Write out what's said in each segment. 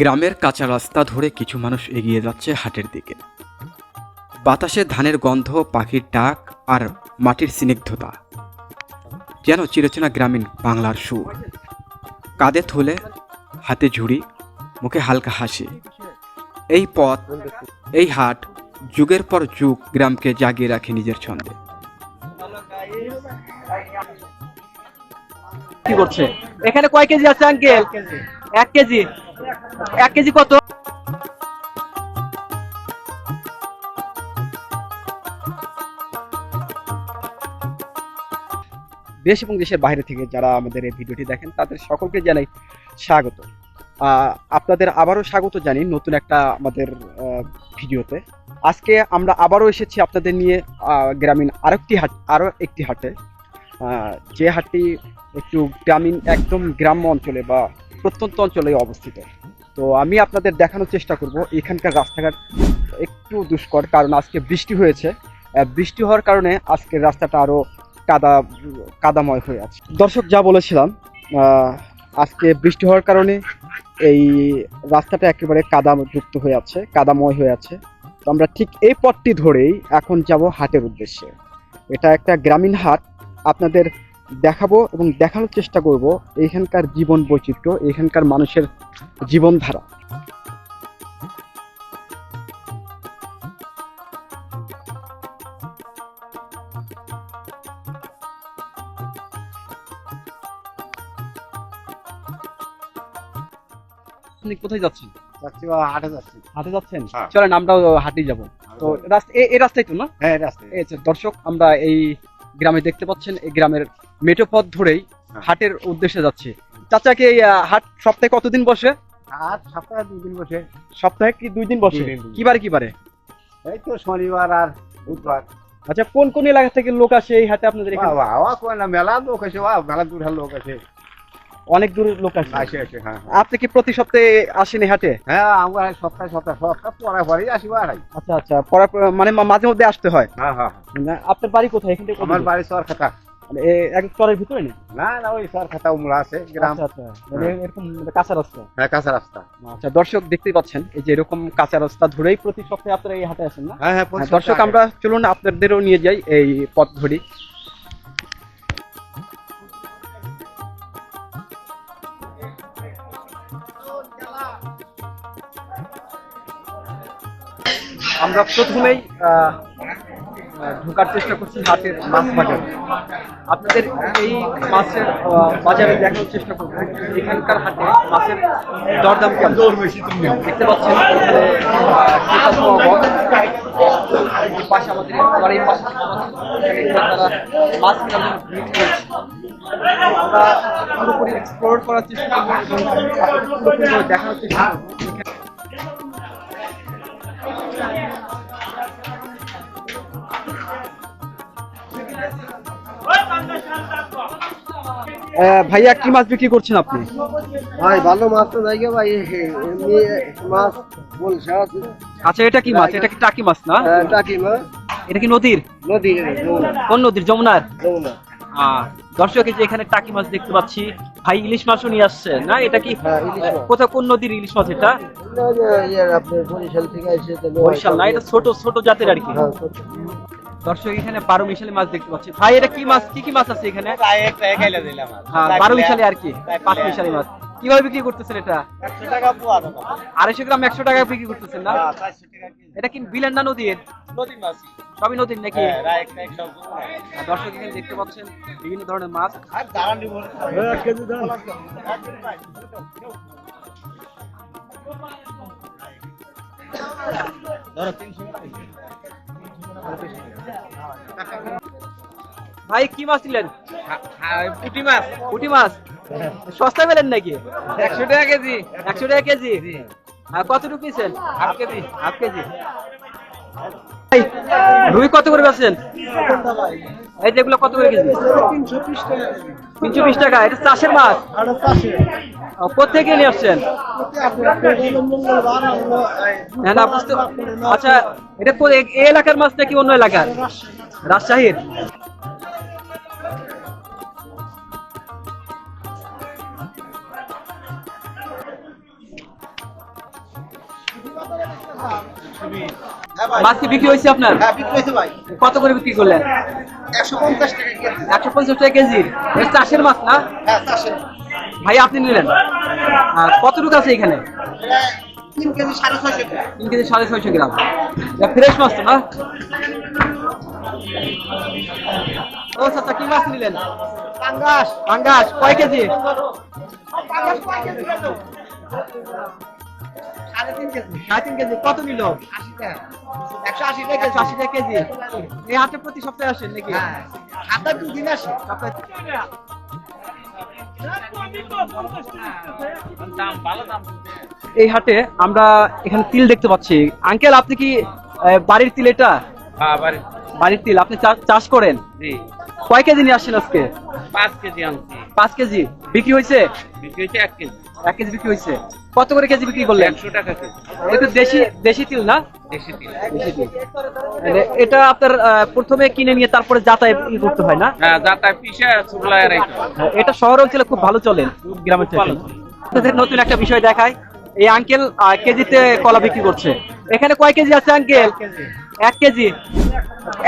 গ্রামের কাঁচা রাস্তা ধরে কিছু মানুষ এগিয়ে যাচ্ছে হাটের দিকে। বাতাসে ধানের গন্ধ, পাখির ডাক আর মাটির স্নিগ্ধতা যেন চিরচেনা গ্রামীণ বাংলার সুর। কাঁধে থলে, হাতে ঝুড়ি, মুখে হালকা হাসি। এই পথ, এই হাট যুগের পর যুগ গ্রামকে জাগিয়ে রাখে নিজের ছন্দে। কি করছে? এখানে কয় কেজি আছে, আঙ্কেল? এক কেজি। এক কেজি কত? দেশ এবং দেশের বাইরে থেকে যারা আমাদের এই ভিডিওটি দেখেন, তাদের সকলকে জানাই স্বাগত। আপনাদের আবারও স্বাগত জানি নতুন একটা আমাদের ভিডিওতে। আজকে আমরা আবারও এসেছি আপনাদের নিয়ে গ্রামীণ আরেকটি হাট, আরও একটি হাটে। যে হাটটি একটু গ্রামীণ, একদম গ্রাম্য অঞ্চলে বা প্রত্যন্ত অঞ্চলে অবস্থিত। তো আমি আপনাদের দেখানোর চেষ্টা করব, এখানকার রাস্তাঘাট একটু দুষ্কর, কারণ আজকে বৃষ্টি হয়েছে। বৃষ্টি হওয়ার কারণে আজকের রাস্তাটা আরও কাদা, কাদাময় হয়ে আছে। দর্শক, যা বলেছিলাম আজকে বৃষ্টি হওয়ার কারণে এই রাস্তাটা একেবারে কাদা যুক্ত হয়ে আছে, কাদাময় হয়ে আছে। তো আমরা ঠিক এই পথটি ধরেই এখন যাব হাটের উদ্দেশ্যে। এটা একটা গ্রামীণ হাট। আপনাদের দেখাবো এবং দেখানোর চেষ্টা করব এখানকার জীবন বৈচিত্র্য এখানকার মানুষের জীবনধারা। আপনি কোথায় যাচ্ছেন? যাচ্ছি বা হাটে যাচ্ছি। হাটে যাচ্ছেন? হ্যাঁ। চলেন আমরাও হাটে যাব। তো রাস্তা এই রাস্তায় তো না? হ্যাঁ রাস্তায়। দর্শক আমরা এই গ্রামে দেখতে পাচ্ছেন এই গ্রামের মেঠো পথ ধরেই হ্যাঁ। হাটের উদ্দেশ্যে যাচ্ছি। চাচাকে এই হাট সপ্তাহে কতদিন বসে? আর সপ্তাহে দুই দিন বসে। সপ্তাহে কি দুই দিন বসে। কিবারে কিবারে? এই তো শনিবার আর বুধবার। আচ্ছা কোন কোন এলাকা থেকে লোক আসে এই হাটে আপনাদের এখানে? বাবা কয় না মেলা লোক আছে বা মেলা দূর লোক আছে অনেক দূরের লোক আসে। আসে আসে হ্যাঁ হ্যাঁ। আপনি কি প্রতি সপ্তাহে আসেন এই হাটে? হ্যাঁ আমরা সপ্তাহে সপ্তাহে সপ্তাহ পরে পরেই আসিব আর আচ্ছা আচ্ছা পড়া মানে মাঝে মধ্যে আসতে হয়। হ্যাঁ হ্যাঁ হ্যাঁ। না, আপনার বাড়ি কোথায়? এখান থেকে আমার বাড়ি সর খাতা এ- এক চরের ভিতরে নেই? না না ওই সর খাতা উমরা আছে গ্রাম। আচ্ছা আচ্ছা। মানে এরকম কাঁচা রাস্তা? হ্যাঁ কাঁচা রাস্তা। আচ্ছা দর্শক দেখতেই পাচ্ছেন এই যে এরকম কাঁচা রাস্তা ধরেই প্রতি সপ্তাহে আপনারা এই হাটে আসেন না? হ্যাঁ হ্যাঁ হ্যাঁ, দর্শক আমরা চলুন আপনাদেরও নিয়ে যাই এই পথ ধরি। আমরা প্রথমেই ঢোকার চেষ্টা করছি হাটের মাছ বাজারে। আপনাদের এই মাছের বাজারে দেখানোর চেষ্টা করব। এখানকার হাটে মাছের দরদাম কেমন? দেখতে পাচ্ছেন আমাদের এবার এই পাশে মাছ। আমরা পুরোপুরি এক্সপ্লোর করার চেষ্টা করব এবং দেখানোর চেষ্টা করব। ভাইয়া কি মাছ বিক্রি করছেন আপনি? ভাই ভালো মাছ তো নাই ভাই এমনি মাছ বলছে আচ্ছা এটা কি মাছ? এটা কি টাকি মাছ না? টাকি মাছ। এটা কি নদীর? নদী কোন নদীর? যমুনার? যমুনা দর্শক এই যে এখানে টাকি মাছ দেখতে পাচ্ছি। ভাই ইলিশ মাছও নিয়ে আসছে না? এটা কি হ্যাঁ, কোথাও কোন নদীর ইলিশ মাছ এটা? আপনি বরিশাল থেকে বরিশাল না এটা ছোট ছোট জাতের আর কি। হ্যাঁ, দর্শক এখানে বারো মিশালি মাছ দেখতে পাচ্ছি। ভাই এটা কি মাছ? কি কি মাছ আছে এখানে? হ্যাঁ বারো মিশালি আর কি? পাঁচ মিশালি মাছ। কীভাবে বিক্রি করতেছেন এটা? আড়াইশো গ্রাম একশো টাকা বিক্রি করতেছেন না? এটা কি বিলেন না নদীর? সবই নদীর নাকি? দর্শক এখানে দেখতে পাচ্ছেন বিভিন্ন ধরনের মাছ। ভাই কি মাছ নিলেন? পুটি মাছ। পুটি মাছ? সস্তা পেলেন নাকি? একশো টাকা কেজি। একশো টাকা কেজি? আর কতটুকু পিছেন হাফ কেজি। Half KG. রুই কত করে বেচছেন? এই যেগুলো কত করে কেজি? তিনশো বিশ টাকা। এটা চাষের মাছ? কোথেকে নিয়ে আসছেন? না বুঝতে আচ্ছা এটা এলাকার মাছ নাকি অন্য এলাকার? রাজশাহীর। মাছ কি বিক্রি হয়েছে আপনার? হ্যাঁ বিক্রি হয়েছে ভাই। কত করে বিক্রি করলেন? একশো পঞ্চাশ টাকা কেজি। একশো পঞ্চাশ টাকা কেজি। এটা চাষের মাছ না? হ্যাঁ চাষে ভাই আপনি নিলেন? কতটুকু আছে এখানে? তিন কেজি সাড়ে ছয়শো টাকা তিন কেজি সাড়ে ছয়শো গ্রাম। ফ্রেশ মাছ তো না? ও চাচা কি মাছ নিলেন? পাঙ্গাস। পাঙ্গাস। কয় কেজি? পাঙ্গাস কয় কেজি কত? সাড়ে তিন কেজি। সাড়ে তিন কেজি। কত নিল? আশি টাকা একশো আশি টাকা একশো আশি টাকা কেজি। এই হাটে প্রতি সপ্তাহে আসেন নাকি? হ্যাঁ। আসে। সপ্তাহে এই হাটে আমরা এখানে তিল দেখতে পাচ্ছি। আঙ্কেল আপনি কি আহ, বাড়ির তিল এটা? হ্যাঁ বাড়ির তিল। আপনি চাষ করেন? কয় কেজি নিয়ে আসছেন আজকে? পাঁচ কেজি পাঁচ কেজি। বিক্রি হয়েছে? বিক্রি হচ্ছে এক কেজি। এক কেজি বিক্রি হয়েছে। কত করে কেজি বিক্রি করলেন? একশো টাকা কেজি। এটা দেশি দেশি তিল না? দেশি তিল। দেশি তিল। মানে এটা আপনার আহ, প্রথমে কিনে নিয়ে তারপরে যাতায়াত ই করতে হয় না? হ্যাঁ যাটা পিসে শুকলায় রেখে এটা শহর অঞ্চলে খুব ভালো চলে গ্রামের আপনাদের নতুন একটা বিষয় দেখায় এই আঙ্কেল কেজিতে কলা বিক্রি করছে। এখানে কয় কেজি আছে আঙ্কেল এক কেজি।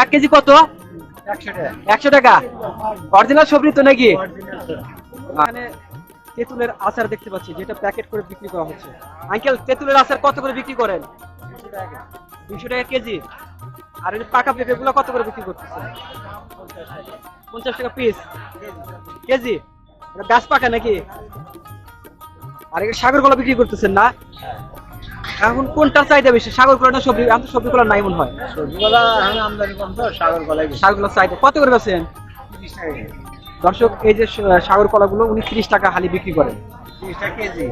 এক কেজি। কত? একশো টাকা। অরিজিনাল সবজি তো নাকি? তেঁতুলের আচার দেখতে পাচ্ছি যেটা প্যাকেট করে বিক্রি করা হচ্ছে। আঙ্কেল তেঁতুলের আচার কত করে বিক্রি করেন? দুইশো টাকা কেজি। আর পাকা পেঁপে গুলো কত করে বিক্রি করতেছে? পঞ্চাশ টাকা পিস কেজি? গাছ পাকা নাকি? আর এই সাগর কলা বিক্রি করতেছেন না? এখন কোনটার চাহিদা বেশি সাগর কলা না সবজি? এখন তো সবজি কলা নাই মনে হয়। সবজিগুলা এখন আমদানি কম তো সাগর গলায় সাগর কলার চাহিদা। কত করে বেছেন তিরিশ টাকা কেজি। দর্শক এই যে সাগর কলাগুলো উনি ত্রিশ টাকা হালি বিক্রি করেন।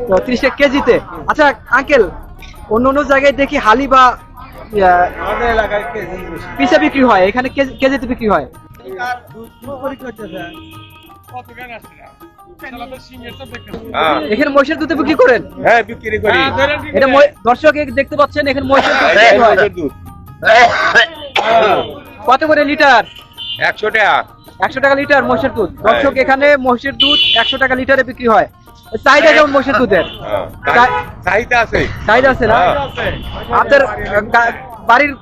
তো ত্রিশ টাকা কেজিতে। আচ্ছা আঙ্কেল অন্য অন্য জায়গায় দেখি হালি বা পিসে বিক্রি হয় এখানে কেজিতে বিক্রি হয়। এখানে মহিষের দুধে বিক্রি করেন? হ্যাঁ বিক্রি করি। এটা দর্শক দেখতে পাচ্ছেন এখানে মহিষের দুধ হয়। দুধ। কত করে লিটার? একশো টাকা। একশো টাকা লিটার মহিষের দুধ। দর্শক এখানে মহিষের দুধ একশো টাকা লিটারে বিক্রি হয়। চাহিদা কেমন মহিষের দুধের? চাহিদা আছে। চাহিদা আছে না? হ্যাঁ। আপনার বাড়ির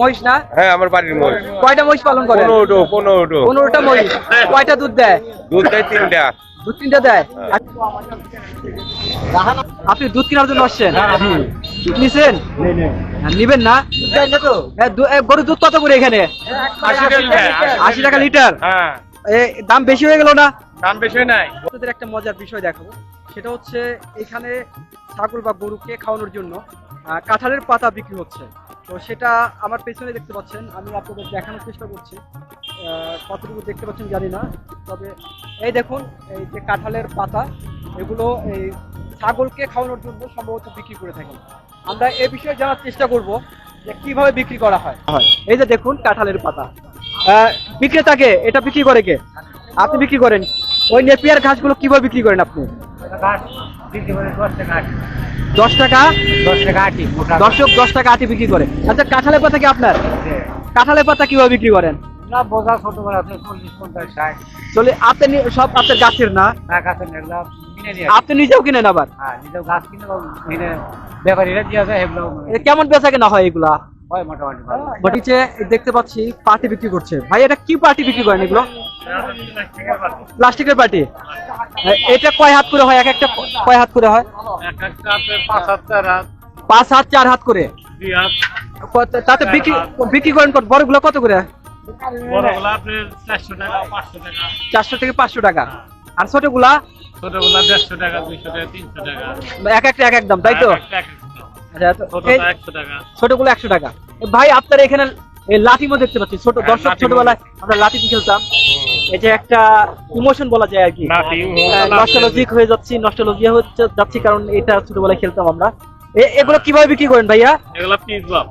মহিষ না? হ্যাঁ আমার বাড়ির মহিষ। কয়টা মহিষ পালন করেন? পনেরোটো পনেরোটো। পনেরোটা মহিষ। কয়টা দুধ দেয়? দুধ দেয় তিনটা। দুধ তিনটা দেয়? আপনি দুধ কেনার জন্য আসছেন? নিছেন? নিবেন না? হ্যাঁ, গরুর দুধ কত করে এখানে? আশি টাকা লিটার। হ্যাঁ। দাম বেশি হয়ে গেল না? দাম বেশি নাই। একটা মজার বিষয় দেখাবো। সেটা হচ্ছে এখানে ছাগল বা গরুকে খাওয়ানোর জন্য কাঁঠালের পাতা বিক্রি হচ্ছে। তো সেটা আমার পেছনে দেখতে পাচ্ছেন আমি আপনাদের দেখানোর চেষ্টা করছি। আহ, কতটুকু দেখতে পাচ্ছেন জানি না তবে এই দেখুন এই যে কাঁঠালের পাতা এগুলো এই ছাগলকে খাওয়ানোর জন্য সম্ভবত বিক্রি করে থাকেন। আমরা এ বিষয়ে জানার চেষ্টা করব যে কীভাবে বিক্রি করা হয়। এই যে দেখুন কাঁঠালের পাতা। আহ, বিক্রেতাকে এটা বিক্রি করে কে? আপনি বিক্রি করেন। ওই নেপিয়ার ঘাসগুলো কীভাবে বিক্রি করেন আপনি? দশ টাকা? দর্শক দশ টাকা আটি বিক্রি করে। আচ্ছা কাঁঠালের পাতা কি আপনার? কাঁঠালের পাতা কীভাবে বিক্রি করেন? না বোঝা ছোট বড় আছে চল্লিশ পঞ্চাশ ষাট। চলে আপনি সব আপনার গাছের না? টাকা আপনি নিজেও কিনেন আবার? হ্যাঁ নিজেও গাছ কিনে কিনে ব্যাপারীরা দিয়ে যায় এগুলো কেমন বেচা কেনা হয় এগুলা? দেখতে পাচ্ছি পার্টি বিক্রি করছে। ভাই এটা কি পার্টি বিক্রি করেন এগুলো? প্লাস্টিকের পার্টি? এটা কয় হাত করে হয়? এক একটা কয় হাত করে হয়? এক একটা আপনার পাঁচ হাত চার হাত। করে? তাতে বিক্রি বিক্রি করেন কত? বড়গুলো কত করে? চারশো থেকে পাঁচশো টাকা। আর ছোটগুলা? ছোটগুলা দেড়শো টাকা দুইশো টাকা তিনশো টাকা। এক একটা এক দাম তাই তো। আচ্ছা, ছোটগুলো একশো টাকা। ভাই আপনার এখানে এই লাঠিমও দেখতে পাচ্ছি ছোট হ্যাঁ, দর্শক ছোটবেলায় আমরা লাঠি খেলতাম। এই যে একটা ইমোশন বলা যায় আর কি। নস্টালজিক হয়ে যাচ্ছি নস্টালজিয়া হচ্ছে যাচ্ছি কারণ এটা ছোটবেলায় খেলতাম আমরা। এগুলো কীভাবে বিক্রি করেন ভাইয়া? এগুলা পিস বাপ।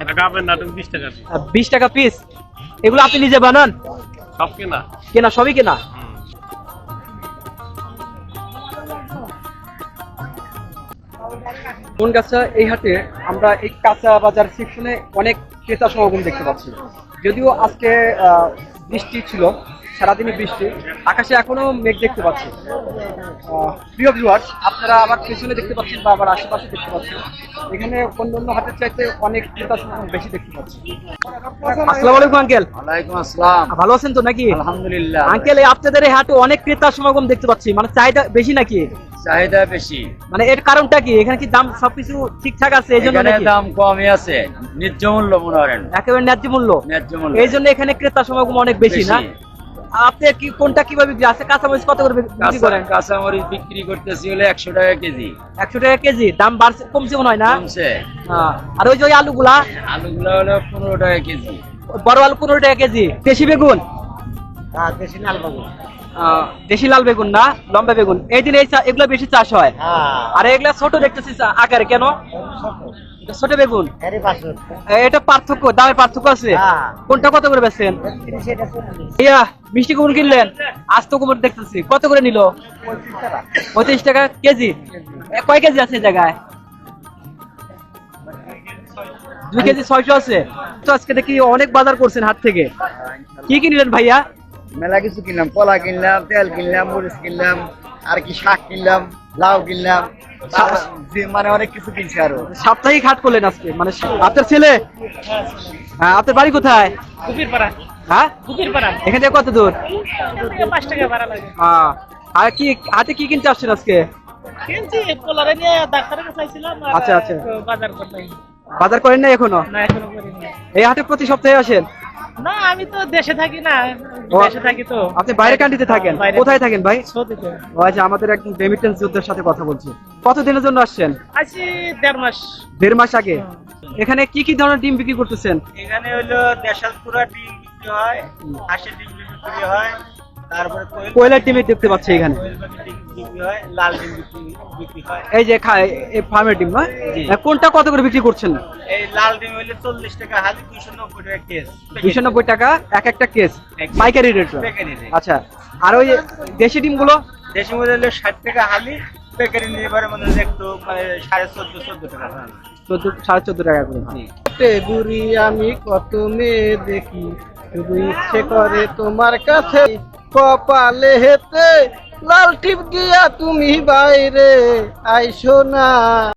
এটা নাটক টাকা টাকা পিস এগুলো আপনি নিজে বানান? সব কেনা। কেনা সবই কেনা? কোন গাছা এই হাটে আমরা এই কাঁচা বাজার সেকশনে অনেক ক্রেতা সমাগম দেখতে পাচ্ছি। যদিও আজকে বৃষ্টি ছিল সারাদিনই বৃষ্টি আকাশে এখনও মেঘ দেখতে পাচ্ছি। প্রিয় ভিউয়ার্স আপনারা আবার পেছনে দেখতে পাচ্ছেন বা আবার আশেপাশে দেখতে পাচ্ছেন। এখানে অন্যান্য হাটের চাইতে অনেক ক্রেতা বেশি দেখতে পাচ্ছি। আসসালামু আলাইকুম আঙ্কেল ওয়ালাইকুম আসসালাম। ভালো আছেন তো নাকি? আলহামদুলিল্লাহ। আঙ্কেল এই আপনাদের এই হাটে অনেক ক্রেতা সমাগম দেখতে পাচ্ছি। মানে চাহিদা বেশি নাকি? চাহিদা বেশি। মানে এর কারণটা কি? এখানে কি দাম সবকিছু ঠিকঠাক আছে এই জন্য নাকি? দাম কমই আছে। ন্যায্য মূল্য মনে করেন। একেবারে ন্যায্য মূল্য। ন্যায্য মূল্য। এই জন্য এখানে ক্রেতা সমাগম অনেক বেশি। না? আপনি কি কোনটা কীভাবে বিক্রি? আছে কাঁচামরিচ কত করে বিক্রি করেন? কাঁচামরিচ বিক্রি করতেছি হলে একশো টাকা কেজি। একশো টাকা কেজি? দাম বাড়ছে কমছে মনে হয় না? কমছে। হ্যাঁ। আর ওই যে ওই আলুগুলা? আলুগুলো হলো পনেরো টাকা কেজি। বড় আলু পনেরো টাকা কেজি। দেশি বেগুন? হ্যাঁ দেশি লাল বাবু আহ, দেশি লাল বেগুন না? লম্বা বেগুন। এই দিন এই এগুলো বেশি চাষ হয়? হ্যাঁ। আর এগুলা ছোট দেখতেছি আকারে কেন? ছোট বেগুন। এটা পার্থক্য দামের পার্থক্য আছে। হ্যাঁ। কোনটা কত করে বেচছেন? ইয়া মিষ্টি কুমড় কিনলেন? আস্ত কুমড় দেখতেছি। কত করে নিল? পঁচিশ টাকা। কেজি? কয় কেজি আছে জায়গায়? দুই কেজি ছয়শো আছে। তো আজকে দেখি অনেক বাজার করছেন হাট থেকে। কি কিনলেন ভাইয়া? মেলা কিছু কিনলাম কলা কিনলাম তেল কিনলাম মরিচ কিনলাম আর কি শাক কিনলাম। লাউ কিনলাম মানে অনেক কিছু কিনছি আরও। সাপ্তাহিক হাট করলেন আজকে মানে আপনার ছেলে? হ্যাঁ আপনার বাড়ি কোথায়? কুপির পাড়া হ্যাঁ? কুপির পাড়া এখান থেকে কত দূর? পাঁচ টাকা ভাড়া লাগে। আহ, আর কি হাতে কি কিনতে আসছেন আজকে? কিনছি পোলারে নিয়ে ডাক্তারের কাছে আইছিলাম আচ্ছা, আচ্ছা। বাজার করলাম বাজার করেন না এখনও? না এখনও করিনি। এই হাটে প্রতি সপ্তাহে আসেন? না আমি তো দেশে থাকি না দেশে থাকি তো। আপনি বাইরে কান্ট্রিতে থাকেন? কোথায় থাকেন ভাই? সৌদিতে। ও আচ্ছা আমাদের একজন রেমিটেন্স যুদ্ধের সাথে কথা বলছি। কতদিনের জন্য আসছেন? আছি দেড় মাস। দেড় মাস আগে? এখানে কি কি ধরনের ডিম বিক্রি করতেছেন? এখানে হলো দেশাল পুরা ডিম বিক্রি হয় হাঁসের ডিম বিক্রি হয় কোয়েলের ডিমে দেখতে পাচ্ছি এখানে। এই যে ফার্মের ডিম না কোনটা কত করে বিক্রি করছেন? এই লাল ডিম হইলে চল্লিশ টাকা হালি দুইশো নব্বই টাকা এক একটা কেস পাইকারি রেট আচ্ছা আর ওই দেশি ডিমগুলো দেশি মধ্যে হলে ষাট টাকা হালি মানে একটু মানে সাড়ে চোদ্দ চোদ্দ টাকা দাম। সাড়ে চোদ্দ টাকা করে। আমি কত মেয়ে দেখি শুধু ইচ্ছে করে তোমার কাছে। কপালে হেতে লাল টিপ দিয়া তুমি বাইরে আইসো না।